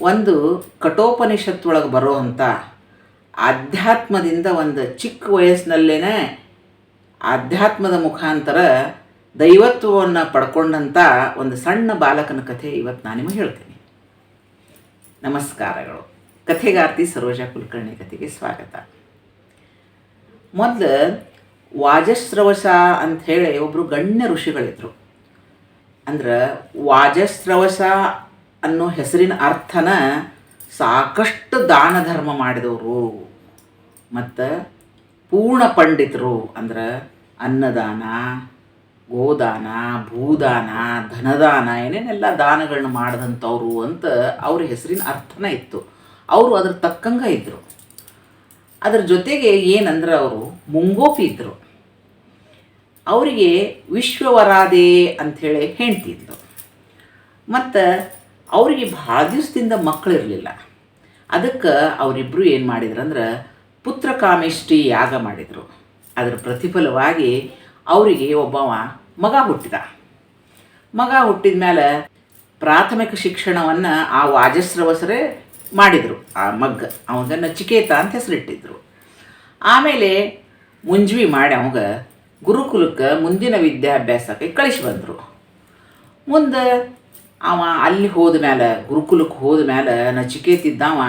ಒಂದು ಕಠೋಪನಿಷತ್ತೊಳಗೆ ಬರೋವಂಥ ಆಧ್ಯಾತ್ಮದಿಂದ ಒಂದು ಚಿಕ್ಕ ವಯಸ್ಸಿನಲ್ಲೇ ಆಧ್ಯಾತ್ಮದ ಮುಖಾಂತರ ದೈವತ್ವವನ್ನು ಪಡ್ಕೊಂಡಂಥ ಒಂದು ಸಣ್ಣ ಬಾಲಕನ ಕಥೆ ಇವತ್ತು ನಾನು ನಿಮಗೆ ಹೇಳ್ತೀನಿ. ನಮಸ್ಕಾರಗಳು. ಕಥೆಗಾರ್ತಿ ಸರೋಜ ಕುಲಕರ್ಣಿ ಕಥೆಗೆ ಸ್ವಾಗತ. ಮೊದಲು ವಾಜಸ್ರವಸ ಅಂತ ಹೇಳಿ ಒಬ್ಬರು ಗಣ್ಯ ಋಷಿಗಳಿದ್ರು. ಅಂದ್ರೆ ವಾಜಸ್ರವಸ ಅನ್ನೋ ಹೆಸರಿನ ಅರ್ಥನ ಸಾಕಷ್ಟು ದಾನ ಧರ್ಮ ಮಾಡಿದವರು. ಮತ್ತು ಪೂರ್ಣ ಪಂಡಿತರು ಅಂದ್ರೆ ಅನ್ನದಾನ, ಗೋದಾನ, ಭೂದಾನ, ಧನದಾನ, ಏನೇನೆಲ್ಲ ದಾನಗಳನ್ನ ಮಾಡಿದಂಥವ್ರು ಅಂತ ಅವ್ರ ಹೆಸರಿನ ಅರ್ಥನ ಇತ್ತು. ಅವರು ಅದ್ರ ತಕ್ಕಂಗೆ ಇದ್ದರು ಅದ್ರ ಜೊತೆಗೆ ಏನಂದ್ರೆ ಅವರು ಮುಂಗೋಪಿ ಇದ್ದರು ಅವರಿಗೆ ವಿಶ್ವವರಾದೆ ಅಂಥೇಳಿ ಹೇಳ್ತಿದ್ರು ಮತ್ತು ಅವರಿಗೆ ಭಾಳ ದಿವಸದಿಂದ ಮಕ್ಕಳಿರಲಿಲ್ಲ. ಅದಕ್ಕೆ ಅವರಿಬ್ಬರು ಏನು ಮಾಡಿದ್ರು ಅಂದ್ರೆ ಪುತ್ರಕಾಮೇಷ್ಟಿ ಯಾಗ ಮಾಡಿದರು. ಅದರ ಪ್ರತಿಫಲವಾಗಿ ಅವರಿಗೆ ಒಬ್ಬವ ಮಗ ಹುಟ್ಟಿದ. ಮಗ ಹುಟ್ಟಿದ ಮೇಲೆ ಪ್ರಾಥಮಿಕ ಶಿಕ್ಷಣವನ್ನು ಆ ವಾಜಸ್ರವಸರೇ ಮಾಡಿದರು. ಆ ಮಗ್ಗ ಅವಾಗ ಚಿಕೇತ ಅಂತ ಹೆಸರಿಟ್ಟಿದ್ರು. ಆಮೇಲೆ ಮುಂಜ್ವಿ ಮಾಡಿ ಅವಾಗ ಗುರುಕುಲಕ್ಕೆ ಮುಂದಿನ ವಿದ್ಯಾಭ್ಯಾಸಕ್ಕೆ ಕಳಿಸಿ ಬಂದರು. ಮುಂದೆ ಅವ ಅಲ್ಲಿ ಹೋದ ಮೇಲೆ ಗುರುಕುಲಕ್ಕೆ ಹೋದ ಮೇಲೆ ನಚಿಕೇತಿದ್ದವ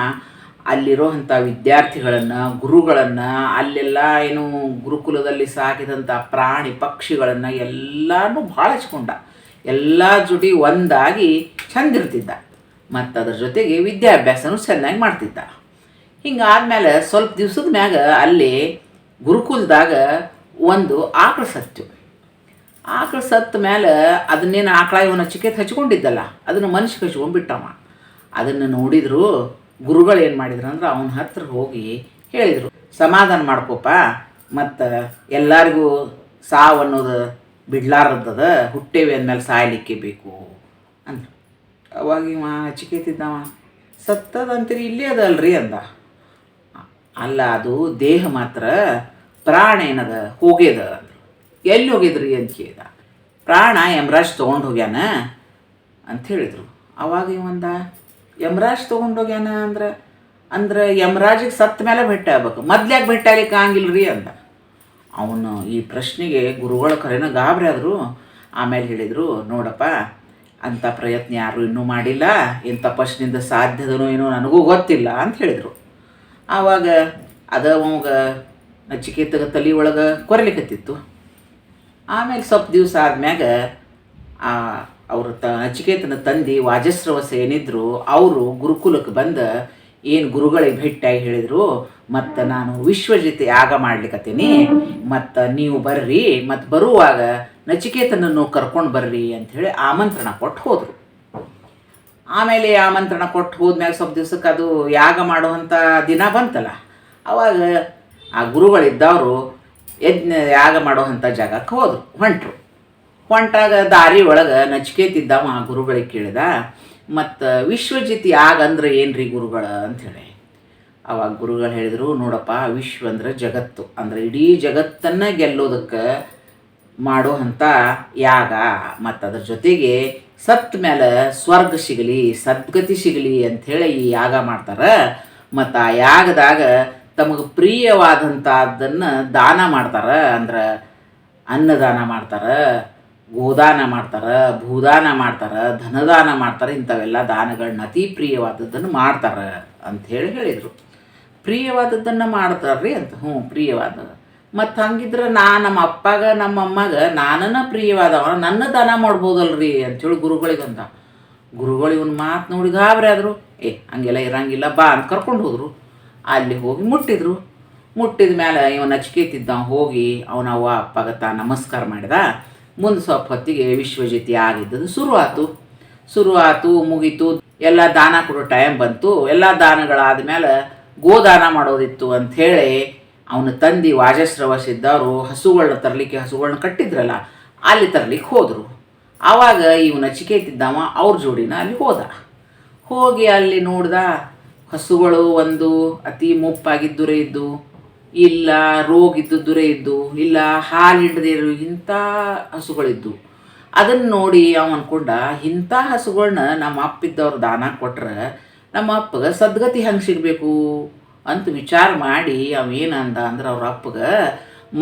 ಅಲ್ಲಿರೋವಂಥ ವಿದ್ಯಾರ್ಥಿಗಳನ್ನು, ಗುರುಗಳನ್ನು, ಅಲ್ಲೆಲ್ಲ ಏನು ಗುರುಕುಲದಲ್ಲಿ ಸಾಕಿದಂಥ ಪ್ರಾಣಿ ಪಕ್ಷಿಗಳನ್ನು ಎಲ್ಲನೂ ಭಾಳ ಹಚ್ಕೊಂಡ ಎಲ್ಲ ಜೋಡಿ ಒಂದಾಗಿ ಚಂದಿರ್ತಿದ್ದ. ಮತ್ತು ಅದ್ರ ಜೊತೆಗೆ ವಿದ್ಯಾಭ್ಯಾಸನೂ ಚೆನ್ನಾಗಿ ಮಾಡ್ತಿದ್ದ. ಹಿಂಗಾದ್ಮೇಲೆ ಸ್ವಲ್ಪ ದಿವ್ಸದ ಮ್ಯಾಗ ಅಲ್ಲಿ ಗುರುಕುಲದಾಗ ಒಂದು ಆಕಳ ಸತ್ತು ಆಕಳು ಸತ್ತ ಮೇಲೆ ಅದನ್ನೇನು ಆಕಳ ಇವನ ಚಿಕೆತ್ ಹಚ್ಕೊಂಡಿದ್ದಲ್ಲ, ಅದನ್ನು ಮನುಷ್ಯ ಹಚ್ಕೊಂಡ್ಬಿಟ್ಟವ ಅದನ್ನು ನೋಡಿದ್ರು ಗುರುಗಳು ಏನು ಮಾಡಿದ್ರು ಅಂದ್ರೆ ಅವನ ಹತ್ರ ಹೋಗಿ ಹೇಳಿದರು, ಸಮಾಧಾನ ಮಾಡ್ಕೋಪ ಮತ್ತು ಎಲ್ಲರಿಗೂ ಸಾವು ಅನ್ನೋದು ಬಿಡ್ಲಾರದ್ದದ ಹುಟ್ಟೇವಿ ಅಂದಮೇಲೆ ಸಾಯಲಿಕ್ಕೆ ಬೇಕು. ಅಂದ್ರು. ಅವಾಗ ಇವ ಚಿಕೇತಿದ್ದವ ಸತ್ತದಂತೀರಿ ಇಲ್ಲೇ ಅದಲ್ರಿ ಅಂದ. ಅಲ್ಲ, ಅದು ದೇಹ ಮಾತ್ರ ಪ್ರಾಣ ಏನದ, ಹೋಗ್ಯದ. ಎಲ್ಲಿ ಹೋಗಿದ್ರಿ ಅಂತ ಕೇಳಿದ. ಪ್ರಾಣ ಯಮರಾಜ್ ತೊಗೊಂಡು ಹೋಗ್ಯಾನ ಅಂತ ಹೇಳಿದರು. ಅವಾಗ ಇವಂದ, ಯಮರಾಜ್ ತೊಗೊಂಡು ಹೋಗ್ಯಾನ ಅಂದ್ರೆ ಅಂದ್ರೆ ಯಮರಾಜಿಗೆ ಸತ್ತ ಮೇಲೆ ಭೇಟಿ ಆಗ್ಬೇಕು. ಮೊದ್ಲ್ಯಾಕೆ ಭೇಟಿ ಆಗ್ಲಿಕ್ಕೆ ರೀ ಅಂದ. ಅವನು ಈ ಪ್ರಶ್ನೆಗೆ ಗುರುಗಳ ಕರೆನ ಗಾಬರಿ ಆದರು. ಆಮೇಲೆ ಹೇಳಿದರು, ನೋಡಪ್ಪ ಅಂಥ ಪ್ರಯತ್ನ ಯಾರು ಇನ್ನೂ ಮಾಡಿಲ್ಲ ಏನು ತಪಸ್ಸಿನಿಂದ ಸಾಧ್ಯದನೋ ಏನೋ ನನಗೂ ಗೊತ್ತಿಲ್ಲ ಅಂತ ಹೇಳಿದರು. ಆವಾಗ ಅದ ಅವಾಗ ನಚಿಕೇತಗ ತಲೆ ಒಳಗೆ ಕೊರಲಿಕತ್ತಿತ್ತು. ಆಮೇಲೆ ಸ್ವಲ್ಪ ದಿವಸ ಆದ್ಮ್ಯಾಗ, ಆ, ಅವರು ತ ನಚಿಕೇತನ ತಂದೆ ವಾಜಸ್ರವಸ ಏನಿದ್ರು ಅವರು ಗುರುಕುಲಕ್ಕೆ ಬಂದ ಏನು ಗುರುಗಳಿಗೆ ಭೇಟಿಯಾಗಿ ಹೇಳಿದರು, ಮತ್ತು ನಾನು ವಿಶ್ವಜಿತ್ ಯಾಗ ಮಾಡ್ಲಿಕ್ಕತ್ತೀನಿ ಮತ್ತು ನೀವು ಬರ್ರಿ ಮತ್ತು ಬರುವಾಗ ನಚಿಕೇತನನ್ನು ಕರ್ಕೊಂಡು ಬರ್ರಿ ಅಂಥೇಳಿ ಆಮಂತ್ರಣ ಕೊಟ್ಟು ಹೋದರು. ಆಮೇಲೆ ಆಮಂತ್ರಣ ಕೊಟ್ಟು ಹೋದ್ಮ್ಯಾಗ ಸ್ವಲ್ಪ ದಿವ್ಸಕ್ಕೆ ಅದು ಯಾಗ ಮಾಡುವಂಥ ದಿನ ಬಂತಲ್ಲ, ಅವಾಗ ಆ ಗುರುಗಳಿದ್ದವರು ಯಜ್ಞ ಯಾಗ ಮಾಡುವಂಥ ಜಾಗಕ್ಕೆ ಹೋದರು, ಹೊಂಟರು. ಹೊಂಟಾಗ ದಾರಿ ಒಳಗೆ ಆ ಗುರುಗಳಿಗೆ ಕೇಳಿದ, ಮತ್ತು ವಿಶ್ವಜಿತ್ ಯಾಗ ಅಂದ್ರೆ ಏನ್ರಿ ಗುರುಗಳ ಅಂಥೇಳಿ ಅವಾಗ ಗುರುಗಳು ಹೇಳಿದರು, ನೋಡಪ್ಪ, ವಿಶ್ವ ಅಂದ್ರೆ ಜಗತ್ತು, ಅಂದ್ರೆ ಇಡೀ ಜಗತ್ತನ್ನು ಗೆಲ್ಲೋದಕ್ಕೆ ಮಾಡುವಂಥ ಯಾಗ, ಮತ್ತು ಅದ್ರ ಜೊತೆಗೆ ಸತ್ ಮೇಲೆ ಸ್ವರ್ಗ ಸಿಗಲಿ, ಸದ್ಗತಿ ಸಿಗಲಿ ಅಂಥೇಳಿ ಈ ಯಾಗ ಮಾಡ್ತಾರೆ. ಮತ್ತು ಆ ಯಾಗದಾಗ ತಮಗೆ ಪ್ರಿಯವಾದಂಥದ್ದನ್ನು ದಾನ ಮಾಡ್ತಾರೆ, ಅಂದ್ರೆ ಅನ್ನದಾನ ಮಾಡ್ತಾರೆ, ಗೋದಾನ ಮಾಡ್ತಾರೆ, ಭೂದಾನ ಮಾಡ್ತಾರೆ, ಧನದಾನ ಮಾಡ್ತಾರೆ, ಇಂಥವೆಲ್ಲ ದಾನಗಳನ್ನ ಅತಿ ಪ್ರಿಯವಾದದ್ದನ್ನು ಮಾಡ್ತಾರೆ ಅಂಥೇಳಿ ಹೇಳಿದರು. ಪ್ರಿಯವಾದದ್ದನ್ನು ಮಾಡ್ತಾರ್ರಿ ಅಂತ, ಹ್ಞೂ, ಪ್ರಿಯವಾದ. ಮತ್ತು ಹಂಗಿದ್ರೆ ನಾ ನಮ್ಮ ಅಪ್ಪಾಗ, ನಮ್ಮ ಅಮ್ಮಗ ನಾನನ್ನು ಪ್ರಿಯವಾದವ ನನ್ನ ದಾನ ಮಾಡ್ಬೋದಲ್ರಿ ಅಂಥೇಳಿ ಗುರುಗಳಿಗಂತ. ಗುರುಗಳು ಮಾತು ನೋಡಿ ಗಾಬರಿ ಆದರು, ಏ, ಹಂಗೆಲ್ಲ ಇರಂಗಿಲ್ಲ, ಬಾ ಅಂತ ಕರ್ಕೊಂಡು ಹೋದರು. ಅಲ್ಲಿ ಹೋಗಿ ಮುಟ್ಟಿದ್ರು. ಮುಟ್ಟಿದ ಮೇಲೆ ಇವನ ನಚಿಕೇತಿದ್ದ ಹೋಗಿ ಅವನ ಅವ್ವ ಅಪ್ಪಗ ನಮಸ್ಕಾರ ಮಾಡಿದ. ಮುಂದೆ ಸ್ವಲ್ಪ ಹೊತ್ತಿಗೆ ವಿಶ್ವಜಿತಿ ಆಗಿದ್ದದು ಶುರುವಾತು. ಶುರುವಾತು, ಮುಗೀತು. ಎಲ್ಲ ದಾನ ಕೊಡೋ ಟೈಮ್ ಬಂತು. ಎಲ್ಲ ದಾನಗಳಾದ ಮೇಲೆ ಗೋದಾನ ಮಾಡೋದಿತ್ತು ಅಂಥೇಳಿ ಅವನ ತಂದೆ ವಾಜಸ್ರವಸಿದ್ದವರು ಹಸುಗಳನ್ನ ತರಲಿಕ್ಕೆ ಹಸುಗಳನ್ನ ಕಟ್ಟಿದ್ರಲ್ಲ, ಅಲ್ಲಿ ತರಲಿಕ್ಕೆ ಹೋದರು. ಆವಾಗ ಇವನ ಚಿಕೇತಿದ್ದವ ಅವ್ರ ಜೋಡಿನ ಅಲ್ಲಿ ಹೋದ. ಹೋಗಿ ಅಲ್ಲಿ ನೋಡ್ದ ಹಸುಗಳು ಒಂದು ಅತಿ ಮುಪ್ಪಾಗಿದ್ದುರೇ ಇದ್ದು, ಇಲ್ಲ ರೋಗ ಇದ್ದುದುರೇ ಇದ್ದು, ಇಲ್ಲ ಹಾಲು ಹಿಂಡದೇ ಇರೋ ಇಂಥ ಹಸುಗಳಿದ್ದು. ಅದನ್ನು ನೋಡಿ ಅವ ಅನ್ಕೊಂಡ, ಇಂಥ ಹಸುಗಳನ್ನ ನಮ್ಮ ಅಪ್ಪಿದ್ದವ್ರು ದಾನ ಕೊಟ್ರೆ ನಮ್ಮ ಅಪ್ಪಗೆ ಸದ್ಗತಿ ಹೆಂಗೆ ಸಿಗಬೇಕು ಅಂತ ವಿಚಾರ ಮಾಡಿ ಅವೇನಂದ ಅಂದ್ರೆ ಅವ್ರ ಅಪ್ಪಗೆ,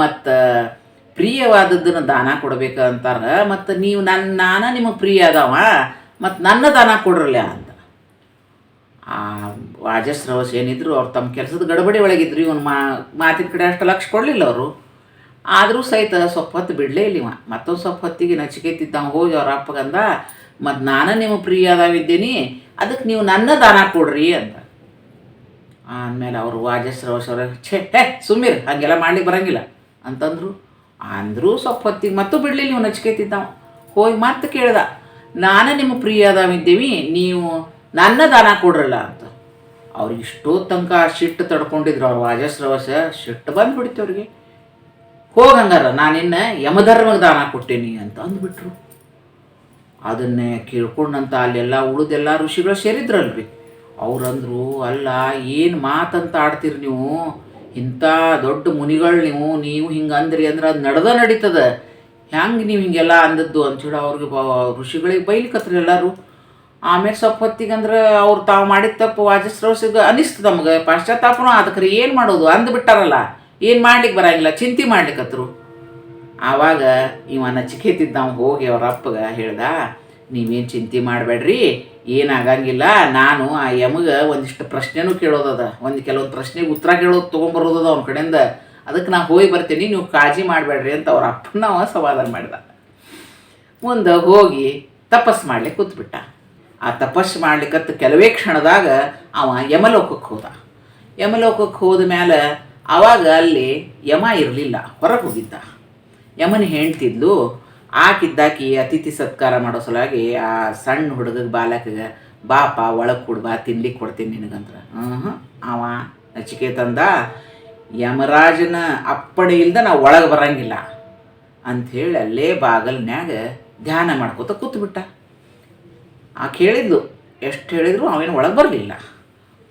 ಮತ್ತು ಪ್ರಿಯವಾದದ್ದನ್ನು ದಾನ ಕೊಡ್ಬೇಕು ಅಂತಾರೆ ಮತ್ತು ನೀವು ನನ್ನ ನಾನು ನಿಮಗೆ ಪ್ರಿಯ ಅದಾವ ಮತ್ತು ನನ್ನ ದಾನ ಕೊಡ್ರಲ್ಲ ವಾಜಸ್ರವಸ್ ಏನಿದ್ರು ಅವ್ರು ತಮ್ಮ ಕೆಲಸದ ಗಡಬಡಿ ಒಳಗಿದ್ರು. ಇವನು ಮಾ, ಮಾತಿನ ಕಡೆ ಅಷ್ಟು ಲಕ್ಷ ಕೊಡಲಿಲ್ಲ ಅವರು. ಆದರೂ ಸಹಿತ ಸ್ವಲ್ಪ ಹೊತ್ತು ಬಿಡಲೇ ಇಲ್ಲ ಇವ ಮತ್ತೊಂದು ಸ್ವಲ್ಪ ಹೊತ್ತಿಗೆ ನಚಿಕೆತ್ತಿದ್ದ ಹೋಗಿ ಅವ್ರ ಅಪ್ಪಗಂದ ಮತ್ತು ನಾನು ನಿಮ್ಮ ಪ್ರಿಯ ಅದಾವಿದ್ದೀನಿ ಅದಕ್ಕೆ ನೀವು ನನ್ನ ದಾನ ಕೊಡ್ರಿ ಅಂತ ಆಮೇಲೆ ಅವರು ವಾಜಶ್ರವಸ್ ಅವರ, ಛೇ, ಹೇ ಸುಮ್ಮೀರ್ ಹಾಗೆಲ್ಲ ಮಾಡ್ಲಿಕ್ಕೆ ಬರಂಗಿಲ್ಲ ಅಂತಂದರು. ಅಂದರೂ ಸ್ವಲ್ಪ ಹೊತ್ತಿಗೆ ಮತ್ತೂ ಬಿಡಲಿಲ್ಲ ನೀವು ನಚಿಕೆತ್ತಿದ್ದ ಹೋಗಿ ಮತ್ತೆ ಕೇಳ್ದ, ನಾನು ನಿಮ್ಮ ಪ್ರಿಯ ಅದಾವಿದ್ದೀವಿ ನೀವು ನನ್ನ ದಾನ ಕೊಡ್ರಲ್ಲ ಅಂತ. ಅವ್ರು ಇಷ್ಟೋ ತನಕ ಸಿಟ್ಟು ತಡ್ಕೊಂಡಿದ್ರು. ಅವ್ರು ವಾಜಸ್ರವಸ ಸಿಟ್ಟು ಬಂದ್ಬಿಡ್ತು ಅವ್ರಿಗೆ. ಹೋಗಂಗಾರ ನಾನಿನ್ನ ಯಮಧರ್ಮಕ್ಕೆ ದಾನ ಕೊಟ್ಟೇನಿ ಅಂತ ಅಂದ್ಬಿಟ್ರು. ಅದನ್ನೇ ಕೇಳ್ಕೊಂಡಂತ ಅಲ್ಲೆಲ್ಲ ಉಳಿದೆಲ್ಲ ಋಷಿಗಳು ಸೇರಿದ್ರಲ್ರಿ. ಅವ್ರಂದ್ರು, ಅಲ್ಲ, ಏನು ಮಾತಂತ ಆಡ್ತೀರಿ ನೀವು? ಇಂಥ ದೊಡ್ಡ ಮುನಿಗಳು ನೀವು ನೀವು ಹಿಂಗೆ ಅಂದ್ರಿ ಅಂದ್ರೆ ಅದು ನಡೆದ ನಡೀತದ. ಹೆಂಗೆ ನೀವು ಹಿಂಗೆಲ್ಲ ಅಂದದ್ದು? ಅಂಥೇಳಿ ಅವ್ರಿಗೆ ಬ ಋಷಿಗಳಿಗೆ ಬೈಲಿಕತ್ರಿ ಎಲ್ಲರೂ. ಆಮೇಲೆ ಸ್ವಲ್ಪ ಹೊತ್ತಿಗೆ ಅಂದ್ರೆ ಅವ್ರು ತಾವು ಮಾಡಿದ ತಪ್ಪು ವಾಜಸ್ರವಸಿಗೆ ಅನಿಸ್ತು ನಮ್ಗೆ. ಪಾಶ್ಚಾತ್ತಾಪನೂ ಅದಕ್ಕೆ ಏನು ಮಾಡೋದು? ಅಂದ್ಬಿಟ್ಟಾರಲ್ಲ ಏನು ಮಾಡ್ಲಿಕ್ಕೆ ಬರಂಗಿಲ್ಲ? ಚಿಂತೆ ಮಾಡ್ಲಿಕ್ಕತ್ರು ಆವಾಗ ಇವ ನಚಿಕೇತಿದ್ದ ನಾವು ಹೋಗಿ ಅವ್ರ ಅಪ್ಪಗೆ ಹೇಳ್ದ, ನೀವೇನು ಚಿಂತೆ ಮಾಡಬೇಡ್ರಿ ಏನಾಗಂಗಿಲ್ಲ ನಾನು ಆ ಯಮಗೆ ಒಂದಿಷ್ಟು ಪ್ರಶ್ನೆನೂ ಕೇಳೋದದ ಒಂದು ಕೆಲವೊಂದು ಪ್ರಶ್ನೆಗೆ ಉತ್ತರ ಕೇಳೋದು ತೊಗೊಂಬರೋದದ ಅವ್ನ ಕಡೆಯಿಂದ. ಅದಕ್ಕೆ ನಾ ಹೋಗಿ ಬರ್ತೀನಿ, ನೀವು ಕಾಳಜಿ ಮಾಡಬೇಡ್ರಿ ಅಂತ ಅವ್ರ ಅಪ್ಪನ ಸಮಾಧಾನ ಮಾಡಿದ. ಮುಂದೆ ಹೋಗಿ ತಪಸ್ ಮಾಡ್ಲಿಕ್ಕೆ ಕೂತ್ಬಿಟ್ಟ. ಆ ತಪಸ್ಸು ಮಾಡ್ಲಿಕ್ಕತ್ತು ಕೆಲವೇ ಕ್ಷಣದಾಗ ಅವ ಯಮಲೋಕಕ್ಕೆ ಹೋದ. ಯಮಲೋಕಕ್ಕೆ ಹೋದ ಮೇಲೆ ಆವಾಗ ಅಲ್ಲಿ ಯಮ ಇರಲಿಲ್ಲ, ಹೊರಗೆ ಹೋಗಿದ್ದ. ಯಮನ ಹೆಂಡ್ತಿದ್ಲು, ಆಕಿದ್ದಾಕಿ ಅತಿಥಿ ಸತ್ಕಾರ ಮಾಡೋ ಸಲುವಾಗಿ ಆ ಸಣ್ಣ ಹುಡುಗಗೆ ಬಾಲಕಿಗೆ, ಬಾಪ, ಒಳಗೆ ಕೊಡು ಬಾ ತಿನ್ಲಿಕ್ಕೆ ಕೊಡ್ತೀನಿ ನಿನಗಂತ್ರ ಹ್ಞೂ ಅವ ನಚಿಕೇತಂದ ಯಮರಾಜನ ಅಪ್ಪಣೆ ಇಲ್ದ ನಾವು ಒಳಗೆ ಬರಂಗಿಲ್ಲ. ಅಂಥೇಳಿ ಅಲ್ಲೇ ಬಾಗಲ್ನ್ಯಾಗ ಧ್ಯಾನ ಮಾಡ್ಕೋತ ಕೂತ್ಬಿಟ್ಟ. ಆ ಕೇಳಿದ್ಲು, ಎಷ್ಟು ಹೇಳಿದ್ರು ಅವೇನು ಒಳಗೆ ಬರಲಿಲ್ಲ.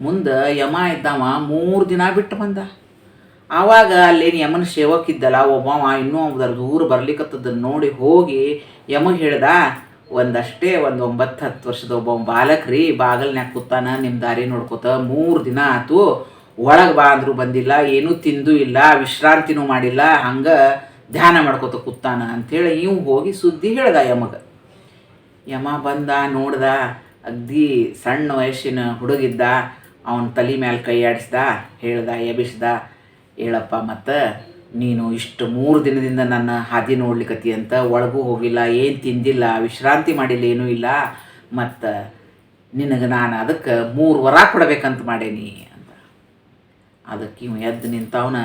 ಮುಂದೆ ಯಮ ಇದ್ದವ, ಮೂರು ದಿನ ಬಿಟ್ಟು ಬಂದ. ಆವಾಗ ಅಲ್ಲೇನು ಯಮನ ಸೇವಕ ಇದ್ದಲ್ಲ ಒಬ್ಬವ ಇನ್ನೂ ಅದರ ದೂರ ಬರ್ಲಿಕ್ಕತ್ತದನ್ನು ನೋಡಿ ಹೋಗಿ ಯಮಗೆ ಹೇಳ್ದ, ಒಂದಷ್ಟೇ ಒಂದು ಒಂಬತ್ತು ಹತ್ತು ವರ್ಷದ ಒಬ್ಬ ಬಾಲಕ ರೀ ಬಾಗಲ್ನ್ಯಾಗ ಕೂತಾನ ನಿಮ್ಮ ದಾರಿ ನೋಡ್ಕೋತ, ಮೂರು ದಿನ ಆತು, ಒಳಗೆ ಬಾ ಅಂದರೂ ಬಂದಿಲ್ಲ, ಏನೂ ತಿಂದು ಇಲ್ಲ, ವಿಶ್ರಾಂತಿನೂ ಮಾಡಿಲ್ಲ, ಹಂಗೆ ಧ್ಯಾನ ಮಾಡ್ಕೋತ ಕೂತಾನ ಅಂಥೇಳಿ ಇವು ಹೋಗಿ ಸುದ್ದಿ ಹೇಳ್ದ ಯಮಗೆ. ಯಮ ಬಂದ, ನೋಡ್ದ, ಅಗ್ದಿ ಸಣ್ಣ ವಯಸ್ಸಿನ ಹುಡುಗಿದ್ದ, ಅವನ ತಲೆ ಮ್ಯಾಲ ಕೈ ಆಡಿಸ್ದ, ಹೇಳ್ದ ಎಬಿಸ್ದ ಹೇಳಪ್ಪ, ಮತ್ತು ನೀನು ಇಷ್ಟು ಮೂರು ದಿನದಿಂದ ನನ್ನ ಹಾದಿ ನೋಡ್ಲಿಕತ್ತಿ ಅಂತ ಒಳಗೂ ಹೋಗಿಲ್ಲ, ಏನು ತಿಂದಿಲ್ಲ, ವಿಶ್ರಾಂತಿ ಮಾಡಿಲ್ಲ, ಏನೂ ಇಲ್ಲ, ಮತ್ತು ನಿನಗೆ ನಾನು ಅದಕ್ಕೆ ಮೂರು ವರ ಕೊಡಬೇಕಂತ ಮಾಡೇನಿ ಅಂತ. ಅದಕ್ಕೆ ಇವ ಎದ್ದು ನಿಂತವನ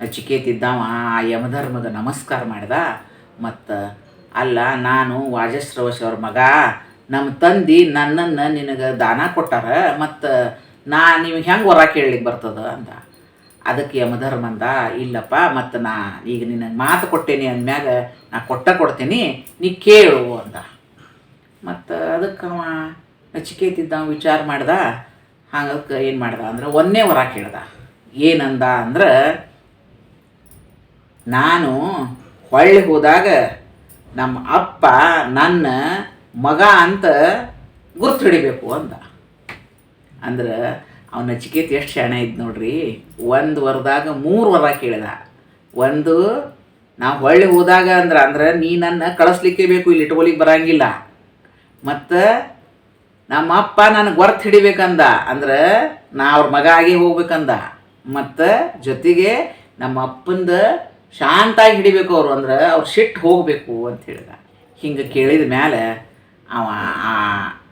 ನಚಿಕೇತಿದ್ದವ ಆ ಯಮಧರ್ಮದ ನಮಸ್ಕಾರ ಮಾಡ್ದ, ಮತ್ತು ಅಲ್ಲ, ನಾನು ವಾಜಸ್ರವಶ ಅವ್ರ ಮಗ. ನಮ್ಮ ತಂದೆ ನನ್ನನ್ನು ನಿನಗೆ ದಾನ ಕೊಟ್ಟಾರ, ಮತ್ತು ನಾ ನೀವು ಹೆಂಗೆ ಹೊರ ಕೇಳಲಿಕ್ಕೆ ಬರ್ತದ ಅಂದ. ಅದಕ್ಕೆ ಯಮಧರ್ಮ ಅಂದ, ಇಲ್ಲಪ್ಪ, ಮತ್ತು ನಾ ಈಗ ನಿನಗೆ ಮಾತು ಕೊಟ್ಟೇನಿ ಅಂದಮ್ಯಾಗ ನಾ ಕೊಟ್ಟ ಕೊಡ್ತೀನಿ, ನೀ ಕೇಳು ಅಂದ. ಮತ್ತು ಅದಕ್ಕೆ ಅವ ನಚಿಕೇತಿದ್ದ ವಿಚಾರ ಮಾಡ್ದ. ಹಂಗಕ್ಕೆ ಏನು ಮಾಡ್ದ ಅಂದ್ರೆ ಒಂದೇ ವರ ಕೇಳ್ದ. ಏನಂದ ಅಂದ್ರೆ, ನಾನು ಹೊಳ್ಳಿ ಹೋದಾಗ ನಮ್ಮ ಅಪ್ಪ ನನ್ನ ಮಗ ಅಂತ ಗುರ್ತು ಹಿಡಿಬೇಕು ಅಂದ ಅಂದ್ರೆ ಅವನ ನಚಿಕೇತ್ ಎಷ್ಟು ಶಾಣೆ ಇದ್ದು ನೋಡ್ರಿ? ಒಂದು ವರದಾಗ ಮೂರು ವರ ಕೇಳಿದ. ಒಂದು, ನಾವು ಹೊಳ್ಳಿ ಹೋದಾಗ ಅಂದ್ರೆ ಅಂದ್ರೆ ನೀ ನನ್ನ ಕಳಿಸ್ಲಿಕ್ಕೆ ಬೇಕು, ಇಲ್ಲಿ ಇಟ್ಕೊಲಿಕ್ಕೆ ಬರಂಗಿಲ್ಲ. ಮತ್ತು ನಮ್ಮ ಅಪ್ಪ ನನಗೆ ವರ್ತ್ ಹಿಡಿಬೇಕಂದ. ಅಂದ್ರೆ ನಾ ಅವ್ರ ಮಗ ಆಗಿ ಹೋಗ್ಬೇಕಂದ. ಮತ್ತು ಜೊತೆಗೆ ನಮ್ಮ ಅಪ್ಪಂದ ಶಾಂತಾಗಿ ಹಿಡಿಬೇಕು ಅವರು ಅಂದ್ರೆ ಅವ್ರು ಸಿಟ್ಟು ಹೋಗಬೇಕು ಅಂತ ಹೇಳಿದ. ಹಿಂಗೆ ಕೇಳಿದ ಮೇಲೆ ಅವ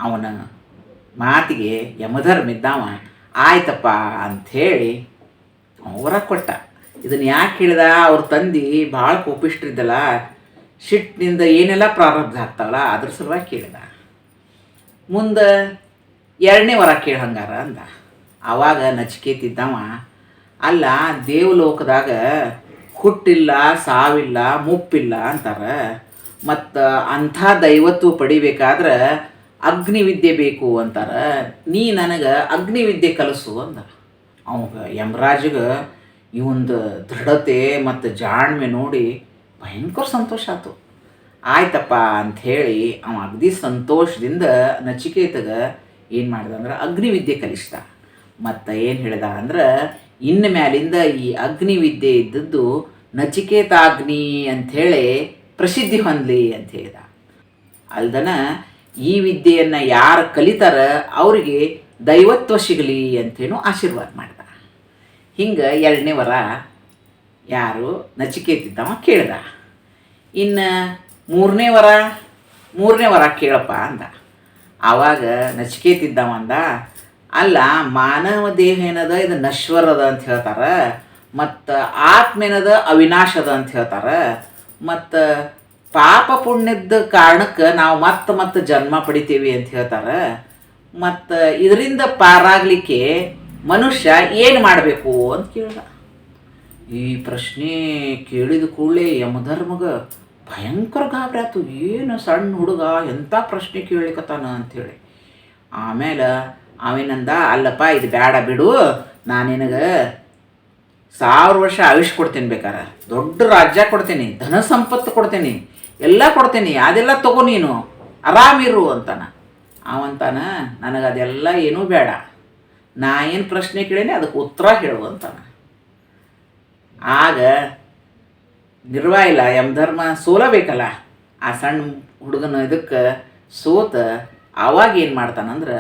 ಅವನ ಮಾತಿಗೆ ಯಮಧರ್ಮ ಇದ್ದವ ಆಯ್ತಪ್ಪ ಅಂಥೇಳಿ ಅವರ ಕೊಟ್ಟ. ಇದನ್ನು ಯಾಕೆ ಹೇಳಿದ? ಅವ್ರ ತಂದೆ ಭಾಳ ಕೋಪಿಷ್ಟ್ರಿದ್ದಲ್ಲ, ಸಿಟ್ಟಿನಿಂದ ಏನೆಲ್ಲ ಪ್ರಾರಬ್ಧ ಆಗ್ತಾವಲ್ಲ ಅದ್ರ ಸಲುವಾಗಿ ಕೇಳಿದ. ಮುಂದೆ ಎರಡನೇ ವರ ಕೇಳ ಹಂಗಾರ ಅಂದ ಆವಾಗ ನಚಿಕೇತಿದ್ದವ ಅಲ್ಲ, ದೇವಲೋಕದಾಗ ಹುಟ್ಟಿಲ್ಲ ಸಾವಿಲ್ಲ, ಮುಪ್ಪಿಲ್ಲ ಅಂತಾರೆ. ಮತ್ತು ಅಂಥ ದೈವತ್ವ ಪಡಿಬೇಕಾದ್ರೆ ಅಗ್ನಿವಿದ್ಯೆ ಬೇಕು ಅಂತಾರೆ. ನೀ ನನಗೆ ಅಗ್ನಿವಿದ್ಯೆ ಕಲಿಸು ಅಂದ ಅವಾಗ ಯಮರಾಜಿಗೆ ಇವಂದು ದೃಢತೆ ಮತ್ತು ಜಾಣ್ಮೆ ನೋಡಿ ಭಯಂಕರ ಸಂತೋಷ ಆಯ್ತು ಆಯ್ತಪ್ಪ ಅಂಥೇಳಿ ಅವ ಅಗದಿ ಸಂತೋಷದಿಂದ ನಚಿಕೇತಗ ಏನು ಮಾಡ್ದ ಅಂದ್ರೆ ಅಗ್ನಿವಿದ್ಯೆ ಕಲಿಸ್ದ. ಮತ್ತು ಏನು ಹೇಳ್ದ ಅಂದ್ರೆ ಇನ್ನು ಮ್ಯಾಲಿಂದ ಈ ಅಗ್ನಿ ವಿದ್ಯೆ ಇದ್ದದ್ದು ನಚಿಕೇತಾಗ್ನಿ ಅಂಥೇಳಿ ಪ್ರಸಿದ್ಧಿ ಹೊಂದಲಿ ಅಂತ ಹೇಳಿದ. ಅಲ್ದನ ಈ ವಿದ್ಯೆಯನ್ನು ಯಾರು ಕಲಿತಾರ ಅವರಿಗೆ ದೈವತ್ವ ಸಿಗಲಿ ಅಂತೇನು ಆಶೀರ್ವಾದ ಮಾಡಿದ. ಹಿಂಗೆ ಎರಡನೇ ವರ ಯಾರು ನಚಿಕೇತಿದ್ದವ ಕೇಳ್ದ. ಇನ್ನು ಮೂರನೇ ವರ ಮೂರನೇ ವರ ಕೇಳಪ್ಪ ಅಂದ. ಆವಾಗ ನಚಿಕೇತಿದ್ದವ ಅಂದ ಅಲ್ಲ, ಮಾನವ ದೇಹ ಏನದ? ಇದು ನಶ್ವರದ ಅಂತ ಹೇಳ್ತಾರೆ. ಮತ್ತು ಆತ್ಮ ಏನದ? ಅವಿನಾಶದ ಅಂತ ಹೇಳ್ತಾರೆ. ಮತ್ತು ಪಾಪ ಪುಣ್ಯದ ಕಾರಣಕ್ಕೆ ನಾವು ಮತ್ತೆ ಮತ್ತೆ ಜನ್ಮ ಪಡಿತೀವಿ ಅಂತ ಹೇಳ್ತಾರೆ. ಮತ್ತು ಇದರಿಂದ ಪಾರಾಗಲಿಕ್ಕೆ ಮನುಷ್ಯ ಏನು ಮಾಡಬೇಕು ಅಂತ ಕೇಳಿದ. ಈ ಪ್ರಶ್ನೆ ಕೇಳಿದ ಕೂಡಲೇ ಯಮಧರ್ಮಗ ಭಯಂಕರ ಗಾಬರಿ ಆಯ್ತು ಏನು ಸಣ್ಣ ಹುಡುಗ ಎಂಥ ಪ್ರಶ್ನೆ ಕೇಳಿಕತ್ತಾನ ಅಂಥೇಳಿ ಆಮೇಲೆ ಅವೇನಂದ ಅಲ್ಲಪ್ಪ, ಇದು ಬೇಡ ಬಿಡು. ನಾನು ನಿನಗೆ ಸಾವಿರ ವರ್ಷ ಆಯುಷ್ ಕೊಡ್ತೀನಿ ಬೇಕಾರೆ. ದೊಡ್ಡ ರಾಜ್ಯ ಕೊಡ್ತೀನಿ ಧನ ಸಂಪತ್ತು ಕೊಡ್ತೀನಿ, ಎಲ್ಲ ಕೊಡ್ತೀನಿ. ಅದೆಲ್ಲ ತಗೋ ನೀನು. ಆರಾಮಿರು ಅಂತಾನ. ಅವಂತಾನ ನನಗೆ ಅದೆಲ್ಲ ಏನೂ ಬೇಡ ನಾ ಏನು ಪ್ರಶ್ನೆ ಕೇಳೀನಿ, ಅದಕ್ಕೆ ಉತ್ತರ ಹೇಳು ಅಂತಾನ. ಆಗ ನಿರ್ವ ಇಲ್ಲ ಯಮಧರ್ಮ ಸೋಲಬೇಕಲ್ಲ ಆ ಸಣ್ಣ ಹುಡುಗನ ಇದಕ್ಕೆ ಸೋತ ಆವಾಗ ಏನು ಮಾಡ್ತಾನಂದ್ರೆ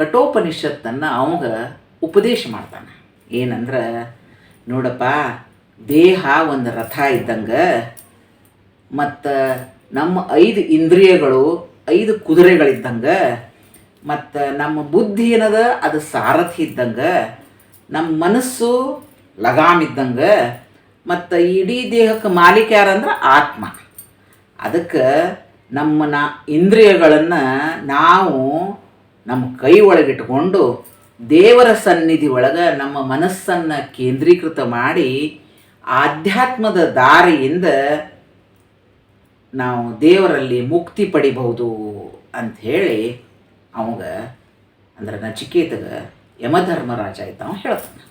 ಕಠೋಪನಿಷತ್ತನ್ನು ಅವಾಗ ಉಪದೇಶ ಮಾಡ್ತಾನೆ. ಏನಂದ್ರೆ, ನೋಡಪ್ಪ, ದೇಹ ಒಂದು ರಥ ಇದ್ದಂಗೆ, ಮತ್ತು ನಮ್ಮ ಐದು ಇಂದ್ರಿಯಗಳು, ಐದು ಕುದುರೆಗಳಿದ್ದಂಗೆ, ಮತ್ತು ನಮ್ಮ ಬುದ್ಧಿ ಏನದ, ಅದು ಸಾರಥಿ ಇದ್ದಂಗೆ, ನಮ್ಮ ಮನಸ್ಸು ಲಗಾಮ್ ಇದ್ದಂಗೆ ಮತ್ತು ಇಡೀ ದೇಹಕ್ಕೆ ಮಾಲೀಕ ಯಾರಂದ್ರೆ ಆತ್ಮ. ಅದಕ್ಕೆ ನಮ್ಮ ನಾ ಇಂದ್ರಿಯಗಳನ್ನು ನಾವು ನಮ್ಮ ಕೈ ಒಳಗಿಟ್ಕೊಂಡು ದೇವರ ಸನ್ನಿಧಿ ಒಳಗೆ ನಮ್ಮ ಮನಸ್ಸನ್ನು ಕೇಂದ್ರೀಕೃತ ಮಾಡಿ ಆಧ್ಯಾತ್ಮದ ದಾರಿಯಿಂದ ನಾವು ದೇವರಲ್ಲಿ ಮುಕ್ತಿ ಪಡಿಬಹುದು ಅಂತ ಹೇಳಿ ಅವಾಗ ಅಂದ್ರೆ ನಚಿಕೇತಗ ಯಮಧರ್ಮರಾಜ ಇದ್ದಾವ ಹೇಳ್ತಾನೆ.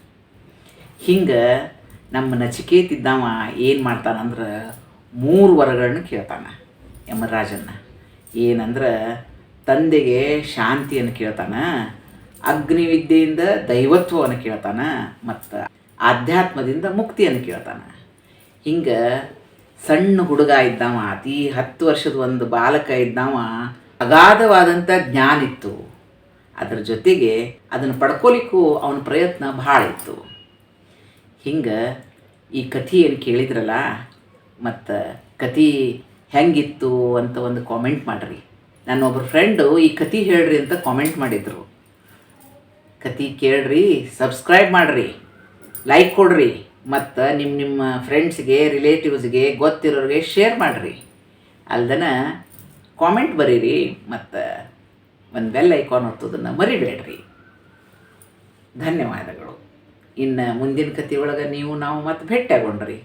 ಹಿಂಗೆ ನಮ್ಮ ನಚಿಕೇತಿದ್ದವ ಏನು ಮಾಡ್ತಾನಂದ್ರೆ ಮೂರು ವರಗಳನ್ನ ಕೇಳ್ತಾನೆ ಯಮರಾಜನ್ನ. ಏನಂದ್ರೆ ತಂದೆಗೆ ಶಾಂತಿಯನ್ನು ಕೇಳ್ತಾನೆ, ಅಗ್ನಿವಿದ್ಯೆಯಿಂದ ದೈವತ್ವವನ್ನು ಕೇಳ್ತಾನೆ, ಮತ್ತು ಆಧ್ಯಾತ್ಮದಿಂದ ಮುಕ್ತಿಯನ್ನು ಕೇಳ್ತಾನೆ. ಹಿಂಗೆ ಸಣ್ಣ ಹುಡುಗ ಇದ್ದಾವ, ಅತಿ ಹತ್ತು ವರ್ಷದ ಒಂದು ಬಾಲಕ ಇದ್ದಾವ ಅಗಾಧವಾದಂಥ ಜ್ಞಾನ ಇತ್ತು. ಅದ್ರ ಜೊತೆಗೆ ಅದನ್ನು ಪಡ್ಕೊಲಿಕ್ಕೂ ಅವನ ಪ್ರಯತ್ನ ಭಾಳ ಇತ್ತು. ಹಿಂಗೆ ಈ ಕಥೆ ಏನು ಕೇಳಿದ್ರಲ್ಲ, ಮತ್ತು ಕಥೆ ಹೆಂಗಿತ್ತು ಅಂತ ಒಂದು ಕಾಮೆಂಟ್ ಮಾಡಿರಿ. ನನ್ನ ಒಬ್ಬರು ಫ್ರೆಂಡು ಈ ಕತೆ ಹೇಳ್ರಿ ಅಂತ ಕಾಮೆಂಟ್ ಮಾಡಿದರು. ಕತೆ ಕೇಳ್ರಿ ಸಬ್ಸ್ಕ್ರೈಬ್ ಮಾಡಿರಿ ಲೈಕ್ ಕೊಡ್ರಿ, ಮತ್ತು ನಿಮ್ಮ ನಿಮ್ಮ ಫ್ರೆಂಡ್ಸ್ಗೆ ರಿಲೇಟಿವ್ಸ್ಗೆ ಗೊತ್ತಿರೋರಿಗೆ ಶೇರ್ ಮಾಡಿರಿ. ಅಲ್ದನ ಕಾಮೆಂಟ್ ಬರೀರಿ, ಮತ್ತು ಒಂದು ಬೆಲ್ ಐಕಾನ್ ಒತ್ತೋದನ್ನು ಮರಿಬೇಡ್ರಿ. ಧನ್ಯವಾದಗಳು. ಇನ್ನು ಮುಂದಿನ ಕತೆ ಒಳಗೆ ನೀವು ನಾವು ಮತ್ತೆ ಭೇಟಿಯಾಗೊಂಡ್ರಿ